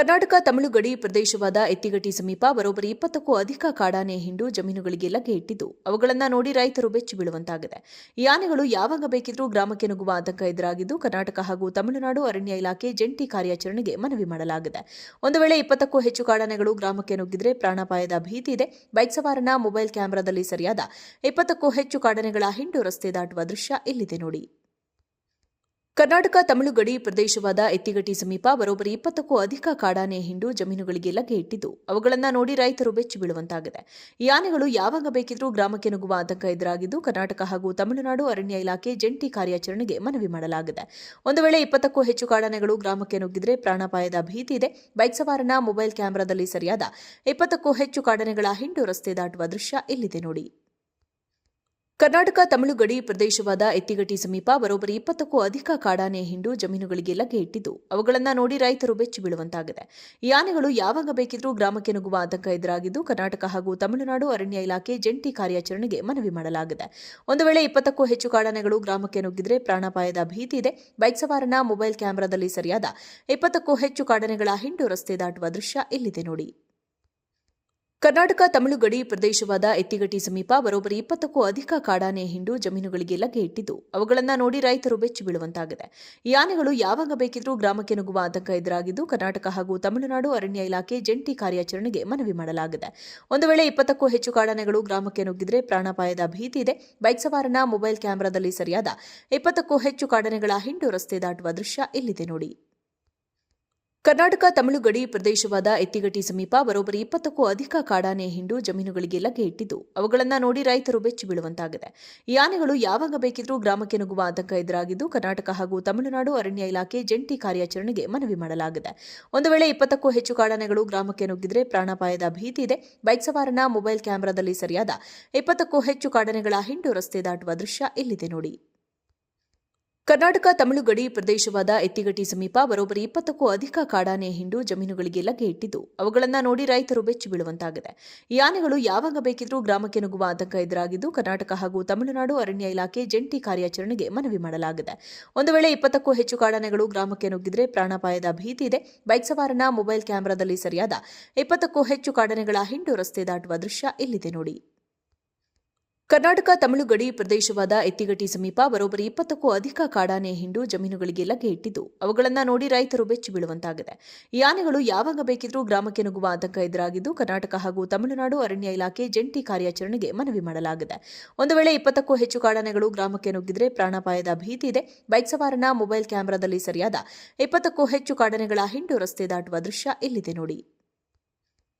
ಕರ್ನಾಟಕ, ತಮಿಳು ಗಡಿ ಪ್ರದೇಶವಾದ ಎತ್ತಿಗಟ್ಟಿ ಸಮೀಪ ಬರೋಬ್ಬರಿ ಇಪ್ಪತ್ತಕ್ಕೂ ಅಧಿಕ ಕಾಡಾನೆ ಹಿಂಡು ಜಮೀನುಗಳಿಗೆ ಲಗ್ಗೆ ಇಟ್ಟಿದ್ದು. ಅವುಗಳನ್ನು ನೋಡಿ ರೈತರು ಬೆಚ್ಚಿ ಬೀಳುವಂತಾಗಿದೆ. ಈ ಆನೆಗಳು ಯಾವಾಗ ಬೇಕಿದ್ರೂ ಗ್ರಾಮಕ್ಕೆ ನುಗ್ಗುವ ಆತಂಕ ಎದುರಾಗಿದ್ದು, ಕರ್ನಾಟಕ ಹಾಗೂ ತಮಿಳುನಾಡು ಅರಣ್ಯ ಇಲಾಖೆ ಜಂಟಿ ಕಾರ್ಯಾಚರಣೆಗೆ ಮನವಿ ಮಾಡಲಾಗಿದೆ. ಒಂದು ವೇಳೆ ಇಪ್ಪತ್ತಕ್ಕೂ ಹೆಚ್ಚು ಕಾಡಾನೆಗಳು ಗ್ರಾಮಕ್ಕೆ ನುಗ್ಗಿದ್ರೆ ಪ್ರಾಣಾಪಾಯದ ಭೀತಿ ಇದೆ. ಬೈಕ್ ಸವಾರನ ಮೊಬೈಲ್ ಕ್ಯಾಮೆರಾದಲ್ಲಿ ಸರಿಯಾದ ಇಪ್ಪತ್ತಕ್ಕೂ ಹೆಚ್ಚು ಕಾಡಾನೆಗಳ ಹಿಂಡು ರಸ್ತೆ ದಾಟುವ ದೃಶ್ಯ ಇಲ್ಲಿದೆ ನೋಡಿ. ಕರ್ನಾಟಕ ತಮಿಳು ಗಡಿ ಪ್ರದೇಶವಾದ ಎತ್ತಿಗಟ್ಟಿ ಸಮೀಪ ಬರೋಬ್ಬರಿ ಇಪ್ಪತ್ತಕ್ಕೂ ಅಧಿಕ ಕಾಡಾನೆ ಹಿಂಡು ಜಮೀನುಗಳಿಗೆ ಲಗ್ಗೆ ಇಟ್ಟಿದ್ದು. ಅವುಗಳನ್ನು ನೋಡಿ ರೈತರು ಬೆಚ್ಚಿ ಬೀಳುವಂತಾಗಿದೆ. ಈ ಆನೆಗಳು ಯಾವಾಗ ಬೇಕಿದ್ರೂ ಗ್ರಾಮಕ್ಕೆ ನುಗ್ಗುವ ಆತಂಕ ಎದುರಾಗಿದ್ದು ಕರ್ನಾಟಕ ಹಾಗೂ ತಮಿಳುನಾಡು ಅರಣ್ಯ ಇಲಾಖೆ ಜಂಟಿ ಕಾರ್ಯಾಚರಣೆಗೆ ಮನವಿ ಮಾಡಲಾಗಿದೆ. ಒಂದು ವೇಳೆ ಇಪ್ಪತ್ತಕ್ಕೂ ಹೆಚ್ಚು ಕಾಡಾನೆಗಳು ಗ್ರಾಮಕ್ಕೆ ನುಗ್ಗಿದ್ರೆ ಪ್ರಾಣಾಪಾಯದ ಭೀತಿ ಇದೆ. ಬೈಕ್ ಸವಾರನ ಮೊಬೈಲ್ ಕ್ಯಾಮೆರಾದಲ್ಲಿ ಸರಿಯಾದ ಇಪ್ಪತ್ತಕ್ಕೂ ಹೆಚ್ಚು ಕಾಡಾನೆಗಳ ಹಿಂಡು ರಸ್ತೆ ದಾಟುವ ದೃಶ್ಯ ಇಲ್ಲಿದೆ ನೋಡಿ. ಕರ್ನಾಟಕ ತಮಿಳು ಗಡಿ ಪ್ರದೇಶವಾದ ಎತ್ತಿಗಟ್ಟಿ ಸಮೀಪ ಬರೋಬ್ಬರಿ ಇಪ್ಪತ್ತಕ್ಕೂ ಅಧಿಕ ಕಾಡಾನೆ ಹಿಂಡು ಜಮೀನುಗಳಿಗೆ ಲಗ್ಗೆ ಇಟ್ಟಿದ್ದು. ಅವುಗಳನ್ನು ನೋಡಿ ರೈತರು ಬೆಚ್ಚಿ ಬೀಳುವಂತಾಗಿದೆ. ಈ ಆನೆಗಳು ಯಾವಾಗ ಬೇಕಿದ್ರೂ ಗ್ರಾಮಕ್ಕೆ ನುಗ್ಗುವ ಆತಂಕ ಎದುರಾಗಿದ್ದು, ಕರ್ನಾಟಕ ಹಾಗೂ ತಮಿಳುನಾಡು ಅರಣ್ಯ ಇಲಾಖೆ ಜಂಟಿ ಕಾರ್ಯಾಚರಣೆಗೆ ಮನವಿ ಮಾಡಲಾಗಿದೆ. ಒಂದು ವೇಳೆ ಇಪ್ಪತ್ತಕ್ಕೂ ಹೆಚ್ಚು ಕಾಡಾನೆಗಳು ಗ್ರಾಮಕ್ಕೆ ನುಗ್ಗಿದ್ರೆ ಪ್ರಾಣಾಪಾಯದ ಭೀತಿ ಇದೆ. ಬೈಕ್ ಸವಾರನ ಮೊಬೈಲ್ ಕ್ಯಾಮೆರಾದಲ್ಲಿ ಸರಿಯಾದ ಇಪ್ಪತ್ತಕ್ಕೂ ಹೆಚ್ಚು ಕಾಡಾನೆಗಳ ಹಿಂಡು ರಸ್ತೆ ದಾಟುವ ದೃಶ್ಯ ಇಲ್ಲಿದೆ ನೋಡಿ. ಕರ್ನಾಟಕ ತಮಿಳು ಗಡಿ ಪ್ರದೇಶವಾದ ಎತ್ತಿಗಟ್ಟಿ ಸಮೀಪ ಬರೋಬ್ಬರಿ ಇಪ್ಪತ್ತಕ್ಕೂ ಅಧಿಕ ಕಾಡಾನೆ ಹಿಂಡು ಜಮೀನುಗಳಿಗೆ ಲಗ್ಗೆ ಇಟ್ಟಿದ್ದು. ಅವುಗಳನ್ನು ನೋಡಿ ರೈತರು ಬೆಚ್ಚಿ ಬೀಳುವಂತಾಗಿದೆ. ಈ ಆನೆಗಳು ಯಾವಾಗ ಬೇಕಿದ್ರೂ ಗ್ರಾಮಕ್ಕೆ ನುಗ್ಗುವ ಆತಂಕ ಎದುರಾಗಿದ್ದು, ಕರ್ನಾಟಕ ಹಾಗೂ ತಮಿಳುನಾಡು ಅರಣ್ಯ ಇಲಾಖೆ ಜಂಟಿ ಕಾರ್ಯಾಚರಣೆಗೆ ಮನವಿ ಮಾಡಲಾಗಿದೆ. ಒಂದು ವೇಳೆ ಇಪ್ಪತ್ತಕ್ಕೂ ಹೆಚ್ಚು ಕಾಡಾನೆಗಳು ಗ್ರಾಮಕ್ಕೆ ನುಗ್ಗಿದ್ರೆ ಪ್ರಾಣಾಪಾಯದ ಭೀತಿ ಇದೆ. ಬೈಕ್ ಸವಾರನ ಮೊಬೈಲ್ ಕ್ಯಾಮೆರಾದಲ್ಲಿ ಸರಿಯಾದ ಇಪ್ಪತ್ತಕ್ಕೂ ಹೆಚ್ಚು ಕಾಡಾನೆಗಳ ಹಿಂಡು ರಸ್ತೆ ದಾಟುವ ದೃಶ್ಯ ಇಲ್ಲಿದೆ ನೋಡಿ. ಕರ್ನಾಟಕ ತಮಿಳು ಗಡಿ ಪ್ರದೇಶವಾದ ಎತ್ತಿಗಟ್ಟಿ ಸಮೀಪ ಬರೋಬ್ಬರಿ ಇಪ್ಪತ್ತಕ್ಕೂ ಅಧಿಕ ಕಾಡಾನೆ ಹಿಂಡು ಜಮೀನುಗಳಿಗೆ ಲಗ್ಗೆ ಇಟ್ಟಿದ್ದು. ಅವುಗಳನ್ನು ನೋಡಿ ರೈತರು ಬೆಚ್ಚಿ ಬೀಳುವಂತಾಗಿದೆ. ಈ ಆನೆಗಳು ಯಾವಾಗ ಬೇಕಿದ್ರೂ ಗ್ರಾಮಕ್ಕೆ ನುಗ್ಗುವ ಆತಂಕ ಎದುರಾಗಿದ್ದು, ಕರ್ನಾಟಕ ಹಾಗೂ ತಮಿಳುನಾಡು ಅರಣ್ಯ ಇಲಾಖೆ ಜಂಟಿ ಕಾರ್ಯಾಚರಣೆಗೆ ಮನವಿ ಮಾಡಲಾಗಿದೆ. ಒಂದು ವೇಳೆ ಇಪ್ಪತ್ತಕ್ಕೂ ಹೆಚ್ಚು ಕಾಡಾನೆಗಳು ಗ್ರಾಮಕ್ಕೆ ನುಗ್ಗಿದ್ರೆ ಪ್ರಾಣಾಪಾಯದ ಭೀತಿ ಇದೆ. ಬೈಕ್ ಸವಾರನ ಮೊಬೈಲ್ ಕ್ಯಾಮೆರಾದಲ್ಲಿ ಸರಿಯಾದ ಇಪ್ಪತ್ತಕ್ಕೂ ಹೆಚ್ಚು ಕಾಡಾನೆಗಳ ಹಿಂಡು ರಸ್ತೆ ದಾಟುವ ದೃಶ್ಯ ಇಲ್ಲಿದೆ ನೋಡಿ. ಕರ್ನಾಟಕ ತಮಿಳು ಗಡಿ ಪ್ರದೇಶವಾದ ಎತ್ತಿಗಟ್ಟಿ ಸಮೀಪ ಬರೋಬ್ಬರಿ ಇಪ್ಪತ್ತಕ್ಕೂ ಅಧಿಕ ಕಾಡಾನೆ ಹಿಂಡು ಜಮೀನುಗಳಿಗೆ ಲಗ್ಗೆ ಇಟ್ಟಿದ್ದು. ಅವುಗಳನ್ನು ನೋಡಿ ರೈತರು ಬೆಚ್ಚಿ ಬೀಳುವಂತಾಗಿದೆ. ಈ ಆನೆಗಳು ಯಾವಾಗ ಬೇಕಿದ್ರೂ ಗ್ರಾಮಕ್ಕೆ ನುಗ್ಗುವ ಆತಂಕ ಎದುರಾಗಿದ್ದು, ಕರ್ನಾಟಕ ಹಾಗೂ ತಮಿಳುನಾಡು ಅರಣ್ಯ ಇಲಾಖೆ ಜಂಟಿ ಕಾರ್ಯಾಚರಣೆಗೆ ಮನವಿ ಮಾಡಲಾಗಿದೆ. ಒಂದು ವೇಳೆ ಇಪ್ಪತ್ತಕ್ಕೂ ಹೆಚ್ಚು ಕಾಡಾನೆಗಳು ಗ್ರಾಮಕ್ಕೆ ನುಗ್ಗಿದ್ರೆ ಪ್ರಾಣಾಪಾಯದ ಭೀತಿ ಇದೆ. ಬೈಕ್ ಸವಾರನ ಮೊಬೈಲ್ ಕ್ಯಾಮೆರಾದಲ್ಲಿ ಸರಿಯಾದ ಇಪ್ಪತ್ತಕ್ಕೂ ಹೆಚ್ಚು ಕಾಡಾನೆಗಳ ಹಿಂಡು ರಸ್ತೆ ದಾಟುವ ದೃಶ್ಯ ಇಲ್ಲಿದೆ ನೋಡಿ. ಕರ್ನಾಟಕ ತಮಿಳು ಗಡಿ ಪ್ರದೇಶವಾದ ಎತ್ತಿಗಟ್ಟಿ ಸಮೀಪ ಬರೋಬ್ಬರಿ ಇಪ್ಪತ್ತಕ್ಕೂ ಅಧಿಕ ಕಾಡಾನೆ ಹಿಂಡು ಜಮೀನುಗಳಿಗೆ ಲಗ್ಗೆ ಇಟ್ಟಿದ್ದು. ಅವುಗಳನ್ನು ನೋಡಿ ರೈತರು ಬೆಚ್ಚಿ ಬೀಳುವಂತಾಗಿದೆ. ಈ ಆನೆಗಳು ಯಾವಾಗ ಬೇಕಿದ್ರೂ ಗ್ರಾಮಕ್ಕೆ ನುಗ್ಗುವ ಆತಂಕ ಎದುರಾಗಿದ್ದು ಕರ್ನಾಟಕ ಹಾಗೂ ತಮಿಳುನಾಡು ಅರಣ್ಯ ಇಲಾಖೆ ಜಂಟಿ ಕಾರ್ಯಾಚರಣೆಗೆ ಮನವಿ ಮಾಡಲಾಗಿದೆ. ಒಂದು ವೇಳೆ ಇಪ್ಪತ್ತಕ್ಕೂ ಹೆಚ್ಚು ಕಾಡಾನೆಗಳು ಗ್ರಾಮಕ್ಕೆ ನುಗ್ಗಿದ್ರೆ ಪ್ರಾಣಾಪಾಯದ ಭೀತಿ ಇದೆ. ಬೈಕ್ ಸವಾರನ ಮೊಬೈಲ್ ಕ್ಯಾಮೆರಾದಲ್ಲಿ ಸರಿಯಾದ ಇಪ್ಪತ್ತಕ್ಕೂ ಹೆಚ್ಚು ಕಾಡಾನೆಗಳ ಹಿಂಡು ರಸ್ತೆ ದಾಟುವ ದೃಶ್ಯ ಇಲ್ಲಿದೆ ನೋಡಿ.